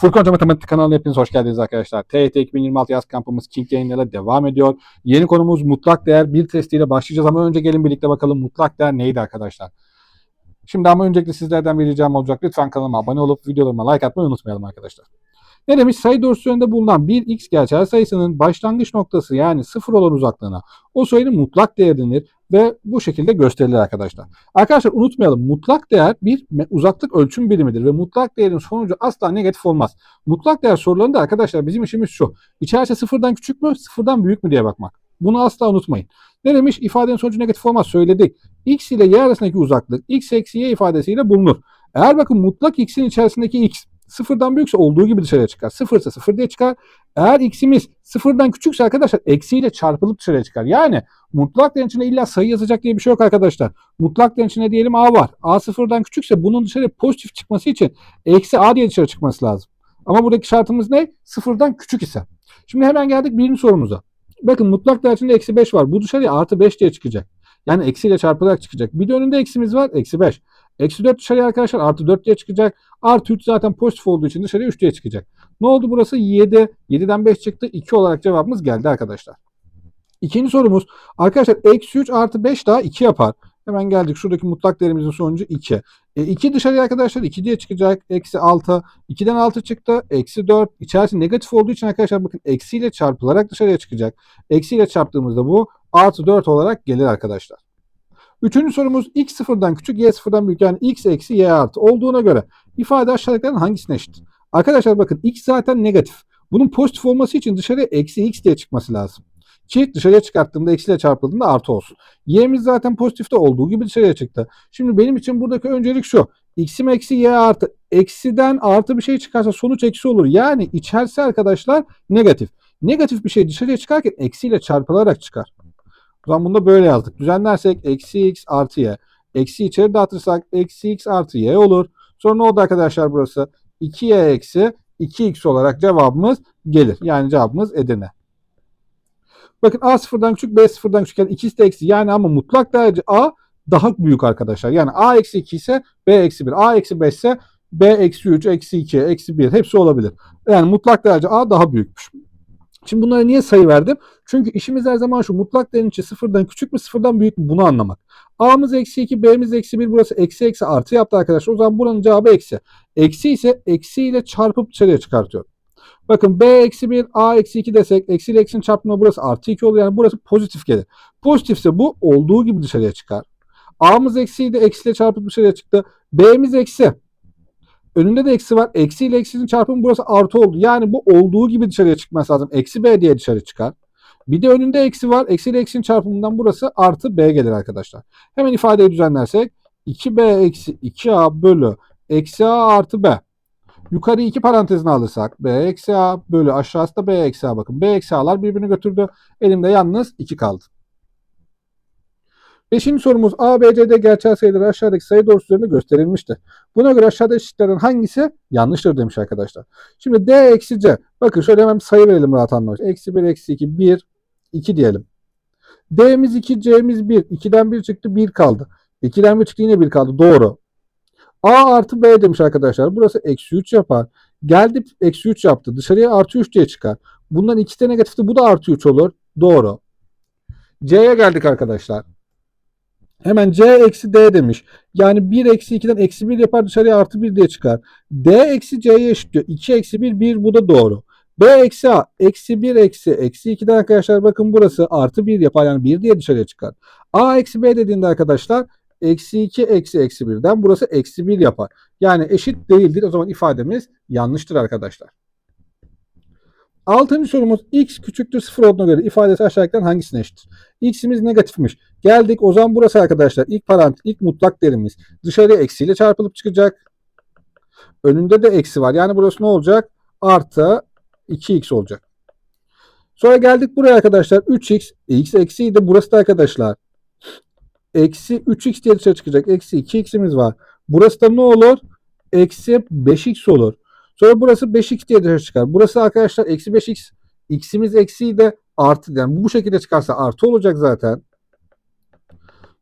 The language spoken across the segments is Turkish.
Furkan Hoca Matematik kanalına hepiniz hoş geldiniz arkadaşlar. TYT 2026 yaz kampımız King yayınlarıyla devam ediyor. Yeni konumuz mutlak değer bir testiyle başlayacağız ama önce gelin birlikte bakalım mutlak değer neydi arkadaşlar. Şimdi ama öncelikle sizlerden bir ricam olacak. Lütfen kanalıma abone olup videolarıma like atmayı unutmayalım arkadaşlar. Ne demiş? Sayı önünde bulunan bir x gerçel sayısının başlangıç noktası yani sıfır olan uzaklığına o sayının mutlak değeri denir ve bu şekilde gösterilir arkadaşlar. Arkadaşlar unutmayalım mutlak değer bir uzaklık ölçüm birimidir ve mutlak değerin sonucu asla negatif olmaz. Mutlak değer sorularında arkadaşlar bizim işimiz şu. İçerisi sıfırdan küçük mü sıfırdan büyük mü diye bakmak. Bunu asla unutmayın. Ne demiş? İfadenin sonucu negatif olmaz söyledik. X ile y arasındaki uzaklık x eksi y ifadesiyle bulunur. Eğer bakın mutlak x'in içerisindeki x sıfırdan büyükse olduğu gibi dışarıya çıkar. Sıfırsa sıfır diye çıkar. Eğer x'imiz sıfırdan küçükse arkadaşlar eksiyle çarpılıp dışarıya çıkar. Yani mutlak değerin içinde illa sayı yazacak diye bir şey yok arkadaşlar. Mutlak değerin içinde diyelim a var. a sıfırdan küçükse bunun dışarıya pozitif çıkması için eksi a diye dışarı çıkması lazım. Ama buradaki şartımız ne? Sıfırdan küçük ise. Şimdi hemen geldik birinci sorumuza. Bakın mutlak değer eksi 5 var. Bu dışarıya artı 5 diye çıkacak. Yani eksiyle çarpılarak çıkacak. Bir de önünde eksimiz var. Eksi 5. Eksi 4 dışarıya arkadaşlar artı 4 diye çıkacak. Artı 3 zaten pozitif olduğu için dışarıya 3 diye çıkacak. Ne oldu burası? 7. 7'den 5 çıktı. 2 olarak cevabımız geldi arkadaşlar. İkinci sorumuz. Arkadaşlar eksi 3 artı 5 daha 2 yapar. Hemen geldik. Şuradaki mutlak değerimizin sonucu 2. E, 2 dışarıya arkadaşlar 2 diye çıkacak. Eksi 6. 2'den 6 çıktı. Eksi 4. İçerisi negatif olduğu için arkadaşlar bakın eksiyle çarpılarak dışarıya çıkacak. Eksiyle çarptığımızda bu artı 4 olarak gelir arkadaşlar. Üçüncü sorumuz x sıfırdan küçük y sıfırdan büyük yani x eksi y artı olduğuna göre ifade aşağıdakilerin hangisine eşit? Arkadaşlar bakın x zaten negatif. Bunun pozitif olması için dışarıya eksi x diye çıkması lazım. Ki dışarıya çıkarttığımda eksiyle çarpıldığında artı olsun. Y'miz zaten pozitifte olduğu gibi dışarıya çıktı. Şimdi benim için buradaki öncelik şu. X'im eksi y artı. Eksiden artı bir şey çıkarsa sonuç eksi olur. Yani içerisi arkadaşlar negatif. Negatif bir şey dışarıya çıkarken eksiyle çarpılarak çıkar. O zaman bunu da böyle yazdık. Düzenlersek eksi x artı y. Eksi içeri dağıtırsak eksi x artı y olur. Sonra ne oldu arkadaşlar burası? 2y eksi 2x olarak cevabımız gelir. Yani cevabımız Edirne. Bakın a sıfırdan küçük b sıfırdan küçük yani ikisi de eksi. Yani ama mutlak değerci a daha büyük arkadaşlar. Yani a eksi 2 ise b eksi 1. a eksi 5 ise b eksi 3, eksi 2, eksi 1 hepsi olabilir. Yani mutlak değerci a daha büyükmüş. Şimdi bunlara niye sayı verdim? Çünkü işimiz her zaman şu mutlak değerin içi sıfırdan küçük mü sıfırdan büyük mü bunu anlamak. A'mız eksi 2, B'miz eksi 1 burası eksi eksi artı yaptı arkadaşlar. O zaman buranın cevabı eksi. Eksi ise eksi ile çarpıp dışarıya çıkartıyorum. Bakın B eksi 1, A eksi 2 desek eksi ile eksinin çarpımı burası artı 2 olur. Yani burası pozitif gelir. Pozitifse bu olduğu gibi dışarıya çıkar. A'mız eksiydi eksiyle çarpıp dışarıya çıktı. B'miz eksi. Önünde de eksi var. Eksi ile eksinin çarpımı burası artı oldu. Yani bu olduğu gibi dışarıya çıkması lazım. Eksi B diye dışarı çıkar. Bir de önünde eksi var. Eksi ile eksinin çarpımından burası artı B gelir arkadaşlar. Hemen ifadeyi düzenlersek 2B eksi 2A bölü eksi A artı B. Yukarı iki parantezine alırsak B eksi A bölü aşağısı da B eksi A bakın. B eksi A'lar birbirini götürdü. Elimde yalnız 2 kaldı. Beşinci sorumuz A, B, gerçel sayıları aşağıdaki sayı doğrusu üzerinde gösterilmiştir. Buna göre aşağıda eşitlerden hangisi yanlıştır demiş arkadaşlar. Şimdi D eksi C. Bakın şöyle hemen bir sayı verelim rahat anlamak. Eksi 1, eksi 2, 1, 2 diyelim. D'miz 2, C'miz 1. 2'den 1 çıktı, 1 kaldı. 2'den 1 çıktı yine 1 kaldı. Doğru. A artı B demiş arkadaşlar. Burası eksi 3 yapar. Geldi eksi 3 yaptı. Dışarıya artı 3 diye çıkar. Bundan ikisi de negatifti. Bu da artı 3 olur. Doğru. C'ye geldik arkadaşlar. Hemen C eksi D demiş. Yani 1 eksi 2'den eksi 1 yapar dışarıya artı 1 diye çıkar. D eksi C'ye eşitliyor. 2 eksi 1 1 bu da doğru. B eksi A eksi 1 eksi eksi 2'den arkadaşlar bakın burası artı 1 yapar. Yani 1 diye dışarıya çıkar. A eksi B dediğinde arkadaşlar eksi 2 eksi eksi 1'den burası eksi 1 yapar. Yani eşit değildir. O zaman ifademiz yanlıştır arkadaşlar. Altıncı sorumuz x küçüktür 0 olduğuna göre ifadesi aşağıdakilerin hangisine eşittir? x'imiz negatifmiş. Geldik o zaman burası arkadaşlar ilk parantez ilk mutlak değerimiz dışarıya eksiyle çarpılıp çıkacak. Önünde de eksi var. Yani burası ne olacak? Artı 2x olacak. Sonra geldik buraya arkadaşlar 3x x eksiydi. Burası da arkadaşlar eksi 3x diye dışarı çıkacak. Eksi 2x'imiz var. Burası da ne olur? Eksi 5x olur. Sonra burası 5x diye dışarı çıkar. Burası arkadaşlar eksi 5x. X'imiz eksiydi. Artı yani bu şekilde çıkarsa artı olacak zaten.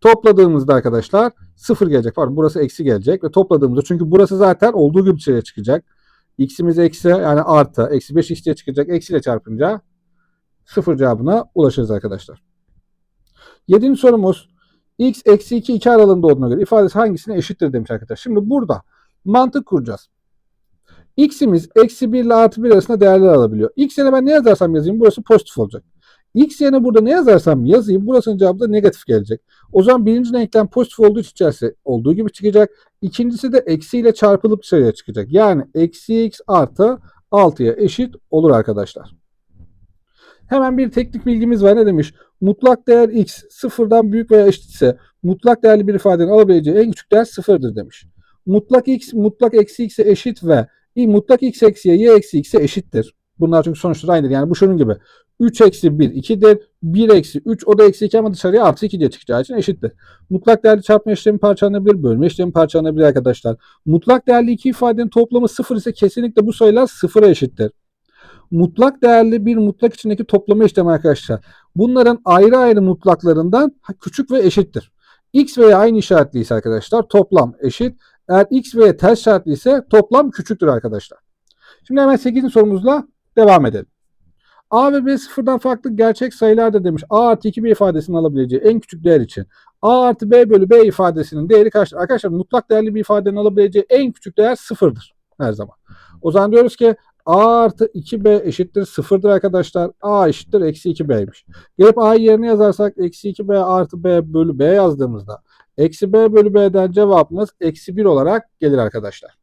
Topladığımızda arkadaşlar 0 gelecek. Pardon burası eksi gelecek ve topladığımızda çünkü burası zaten olduğu gibi dışarıya çıkacak. x'imiz eksi yani artı. Eksi 5 x diye çıkacak. Eksiyle çarpınca sıfır cevabına ulaşırız arkadaşlar. Yedinci sorumuz x eksi 2 2 aralığında olduğuna göre ifadesi hangisine eşittir demiş arkadaşlar. Şimdi burada mantık kuracağız. X'imiz eksi 1 ile artı 1 arasında değerler alabiliyor. x yerine ben ne yazarsam yazayım burası pozitif olacak. x yerine burada ne yazarsam yazayım burasının cevabı da negatif gelecek. O zaman birinci denklem pozitif olduğu için içerisi olduğu gibi çıkacak. İkincisi de eksiyle çarpılıp dışarıya çıkacak. Yani eksi x artı 6'ya eşit olur arkadaşlar. Hemen bir teknik bilgimiz var. Ne demiş? Mutlak değer x sıfırdan büyük veya eşitse mutlak değerli bir ifadenin alabileceği en küçük değer sıfırdır demiş. Mutlak x mutlak eksi x'e eşit ve i mutlak x eksiye y eksi x'e eşittir. Bunlar çünkü sonuçları aynıdır. Yani bu şunun gibi. 3 eksi 1 2'dir. 1 eksi 3 o da eksi 2 ama dışarıya artı 2 diye çıkacağı için eşittir. Mutlak değerli çarpma işlemi parçalanabilir. Bölme işlemi parçalanabilir arkadaşlar. Mutlak değerli iki ifadenin toplamı 0 ise kesinlikle bu sayılar 0'a eşittir. Mutlak değerli bir mutlak içindeki toplama işlemi arkadaşlar. Bunların ayrı ayrı mutlaklarından küçük ve eşittir. X ve Y aynı işaretliyse arkadaşlar toplam eşit. Eğer X ve Y ters işaretli ise toplam küçüktür arkadaşlar. Şimdi hemen 8. sorumuzla devam edelim. A ve B sıfırdan farklı gerçek sayılardır demiş. A artı 2B ifadesinin alabileceği en küçük değer için. A artı B bölü B ifadesinin değeri kaçtır? Arkadaşlar mutlak değerli bir ifadenin alabileceği en küçük değer sıfırdır her zaman. O zaman diyoruz ki A artı 2B eşittir sıfırdır arkadaşlar. A eşittir eksi 2B'ymiş. Gelip A'yı yerine yazarsak eksi 2B artı B bölü B yazdığımızda eksi B bölü B'den cevabımız eksi 1 olarak gelir arkadaşlar.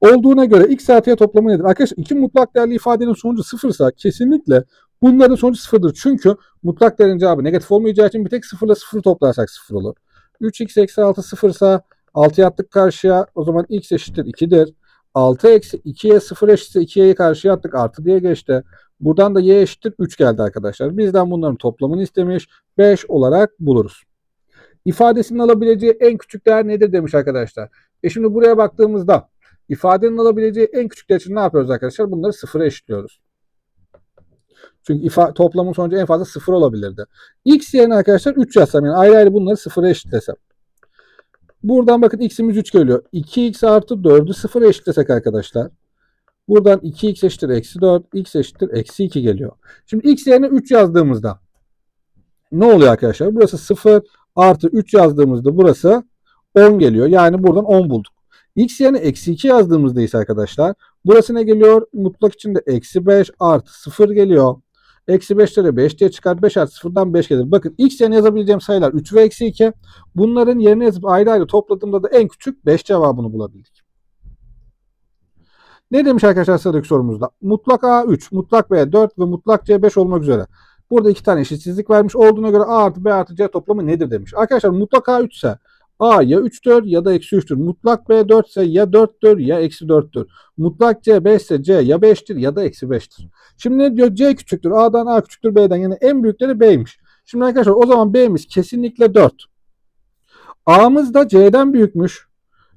Olduğuna göre x artı y toplamı nedir? Arkadaşlar iki mutlak değerli ifadenin sonucu sıfırsa kesinlikle bunların sonucu sıfırdır. Çünkü mutlak değerin cevabı negatif olmayacağı için bir tek sıfırla sıfır toplarsak sıfır olur. 3x eksi 6 sıfırsa 6'ya attık karşıya o zaman x eşittir 2'dir. 6 eksi 2'ye 0 eşitse 2y'yi karşıya attık artı diye geçti. Buradan da y eşittir 3 geldi arkadaşlar. Bizden bunların toplamını istemiş. 5 olarak buluruz. İfadesinin alabileceği en küçük değer nedir demiş arkadaşlar. E şimdi buraya baktığımızda ifadenin alabileceği en küçük değer için ne yapıyoruz arkadaşlar? Bunları sıfıra eşitliyoruz. Çünkü ifa, toplamın sonucu en fazla sıfır olabilirdi. X yerine arkadaşlar 3 yazsam yani ayrı ayrı bunları sıfıra eşitlesem. Buradan bakın x'imiz 3 geliyor. 2x artı 4'ü 0'a eşitlesek arkadaşlar. Buradan 2x eşittir eksi 4, x eşittir eksi 2 geliyor. Şimdi x yerine 3 yazdığımızda ne oluyor arkadaşlar? Burası 0 artı 3 yazdığımızda burası 10 geliyor. Yani buradan 10 bulduk. x yerine eksi 2 yazdığımızda ise arkadaşlar burası ne geliyor? Mutlak içinde eksi 5 artı 0 geliyor. Eksi 5 lira 5 diye çıkar. 5 artı 0'dan 5 gelir. Bakın x yerine yazabileceğim sayılar 3 ve eksi 2. Bunların yerine yazıp ayrı ayrı topladığımda da en küçük 5 cevabını bulabildik. Ne demiş arkadaşlar sıradaki sorumuzda? Mutlak A 3, mutlak B 4 ve mutlak C 5 olmak üzere. Burada iki tane eşitsizlik vermiş. Olduğuna göre A artı B artı C toplamı nedir demiş. Arkadaşlar mutlak A 3 ise A ya 3'tür ya da eksi 3'tür. Mutlak B 4 ise ya 4'tür ya eksi 4'tür. Mutlak C 5 ise C ya 5'tir ya da eksi 5'tir. Şimdi ne diyor? C küçüktür. A'dan A küçüktür B'den. Yani en büyükleri B'ymiş. Şimdi arkadaşlar o zaman B'miz kesinlikle 4. A'mız da C'den büyükmüş.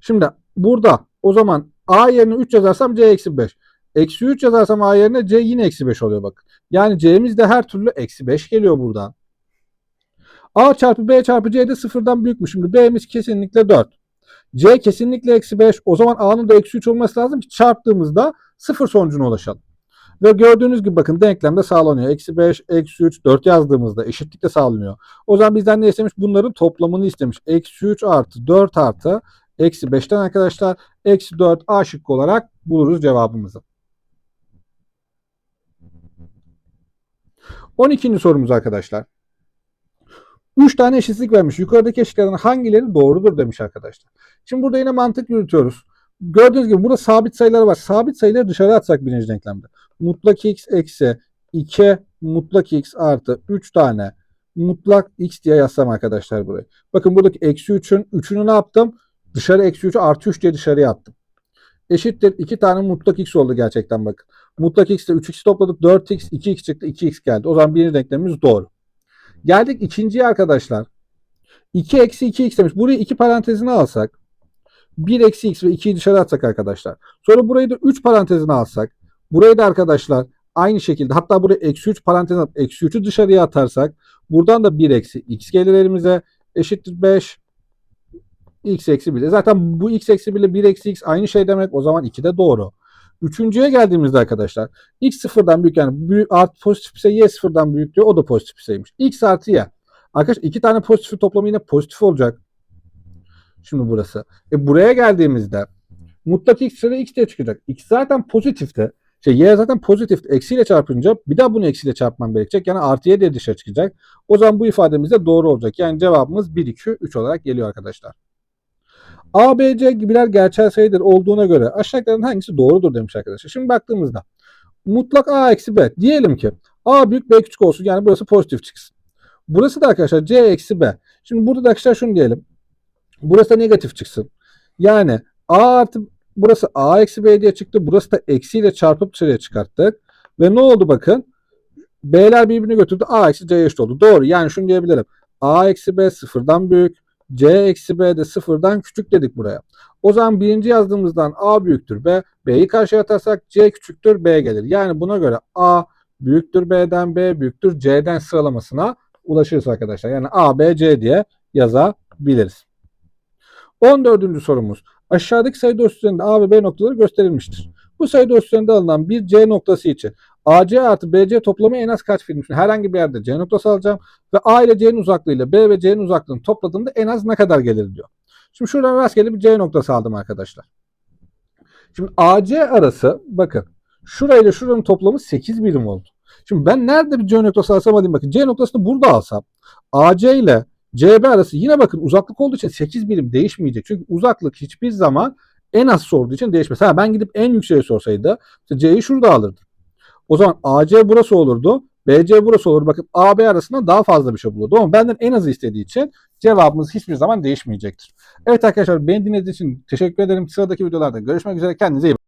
Şimdi burada o zaman A yerine 3 yazarsam C eksi 5. Eksi 3 yazarsam A yerine C yine eksi 5 oluyor bakın. Yani C'miz de her türlü eksi 5 geliyor buradan. A çarpı B çarpı C de sıfırdan büyükmüş. Şimdi B'miz kesinlikle 4. C kesinlikle eksi 5. O zaman A'nın da eksi 3 olması lazım ki çarptığımızda sıfır sonucuna ulaşalım. Ve gördüğünüz gibi bakın denklemde sağlanıyor. Eksi 5, eksi 3, 4 yazdığımızda eşitlik de sağlanıyor. O zaman bizden ne istemiş? Bunların toplamını istemiş. Eksi 3 artı 4 artı eksi 5'ten arkadaşlar eksi 4 A şıkkı olarak buluruz cevabımızı. 12. sorumuz arkadaşlar. 3 tane eşitsizlik vermiş. Yukarıdaki eşitliklerden hangileri doğrudur demiş arkadaşlar. Şimdi burada yine mantık yürütüyoruz. Gördüğünüz gibi burada sabit sayılar var. Sabit sayıları dışarı atsak birinci denklemde. Mutlak x eksi 2 mutlak x artı 3 tane mutlak x diye yazsam arkadaşlar burayı. Bakın buradaki eksi 3'ün 3'ünü ne yaptım? Dışarı eksi 3'ü artı 3 diye dışarıya attım. Eşittir 2 tane mutlak x oldu gerçekten bakın. Mutlak x ile 3x topladık 4x 2x çıktı 2x geldi. O zaman birinci denklemimiz doğru. Geldik ikinciye arkadaşlar. 2 eksi 2x demiş. Burayı iki parantezine alsak. 1 eksi x ve 2'yi dışarı atsak arkadaşlar. Sonra burayı da 3 parantezine alsak. Burayı da arkadaşlar aynı şekilde hatta buraya eksi 3 parantezine alıp eksi 3'ü dışarıya atarsak buradan da 1 eksi x gelir elimize. Eşittir 5 x eksi 1. E Zaten bu x eksi 1 ile 1 eksi x aynı şey demek. O zaman 2 de doğru. Üçüncüye geldiğimizde arkadaşlar x sıfırdan büyük yani büyük, art pozitif ise y sıfırdan büyük diyor. O da pozitif sayıymış. x artı y. Arkadaşlar iki tane pozitifi toplamı yine pozitif olacak. Şimdi burası. E buraya geldiğimizde mutlak x ile x diye çıkacak. X zaten pozitifti. Şey y zaten pozitifti. Eksiyle çarpınca bir daha bunu eksiyle çarpmam gerekecek. Yani artı y diye dışarı çıkacak. O zaman bu ifademiz de doğru olacak. Yani cevabımız 1, 2, 3 olarak geliyor arkadaşlar. A, B, C gibiler gerçel sayıdır olduğuna göre aşağıdakilerin hangisi doğrudur demiş arkadaşlar. Şimdi baktığımızda mutlak A eksi B. Diyelim ki A büyük B küçük olsun. Yani burası pozitif çıksın. Burası da arkadaşlar C eksi B. Şimdi burada da arkadaşlar şunu diyelim. Burası da negatif çıksın. Yani A artı burası A eksi B diye çıktı. Burası da eksiyle çarpıp dışarıya çıkarttık. Ve ne oldu bakın? B'ler birbirini götürdü. A eksi C eşit oldu. Doğru. Yani şunu diyebilirim. A eksi B sıfırdan büyük. C eksi B de sıfırdan küçük dedik buraya. O zaman birinci yazdığımızdan A büyüktür B. B'yi karşıya atarsak C küçüktür B gelir. Yani buna göre A büyüktür B'den B büyüktür C'den sıralamasına ulaşırız arkadaşlar. Yani A, B, C diye yazabiliriz. 14. sorumuz. Aşağıdaki sayı üzerinde A ve B noktaları gösterilmiştir. Bu sayı üzerinde alınan bir C noktası için AC artı BC toplamı en az kaç filmmiş? Herhangi bir yerde C noktası alacağım ve A ile C'nin uzaklığıyla B ve C'nin uzaklığını topladığımda en az ne kadar gelir diyor. Şimdi şuradan rastgele bir C noktası aldım arkadaşlar. Şimdi AC arası bakın şurayla şuranın toplamı 8 birim oldu. Şimdi ben nerede bir C noktası alsam hadi bakın C noktasını burada alsam AC ile CB arası yine bakın uzaklık olduğu için 8 birim değişmeyecek. Çünkü uzaklık hiçbir zaman en az sorduğu için değişmez. Ha ben gidip en yükseği sorsaydı C'yi şurada alırdım. O zaman AC burası olurdu. BC burası olur. Bakın AB arasında daha fazla bir şey bulurdu. Ama benden en azı istediği için cevabımız hiçbir zaman değişmeyecektir. Evet arkadaşlar beni dinlediğiniz için teşekkür ederim. Sıradaki videolarda görüşmek üzere. Kendinize iyi bakın.